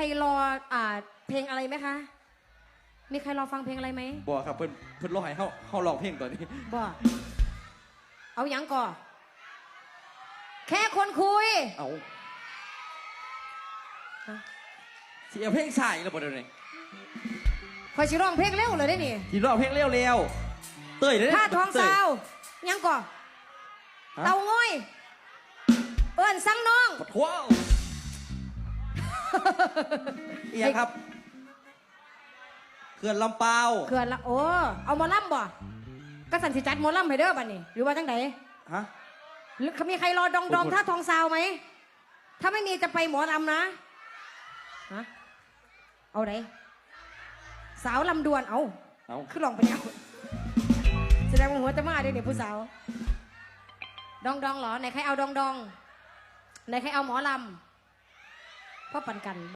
รรออ่าเพลงอะไรไหมคะ มีใครรอฟังเพลงอะไรไหมบอกครับเพิ่นเพิ่นร้องให้เฮาเฮาร้องเพลงตัวนี้ บ่เอาหยังก่อแค่คนคุย เอาฮะสิเอาเพลงชายแล้วบ่เดี๋ยวนี้คอยชิร้องเพลงเร็วเลยได้นี่สิร้องเพลงเร็วๆเต้ยเด้อท่าทองเต้ย สาวหยังก่อฮะ เตาง้อย เอิ้นสั่งน้อง ปะท้วง เอียครับเขื่อนลำเปาวเขื่อนละโอ้เอาหมอลำบ่ก็สันสิจัดหมอลำให้เด้อบัดนี้ หรือว่าจังไดฮะหรือมีใครรอดองดองพูดท่าทองสาวไหม ถ้าไม่มีจะไปหมอลำนะฮะเอาไหนสาวลำดวนเอาเอาคือลองไปแล้วแสดงว่าหัวจะมาด้วยเนี่ยผู้สาว ดองดองเหรอไหนใครเอาดองดองไหนใครเอาหมอลำ พ่อปันกัน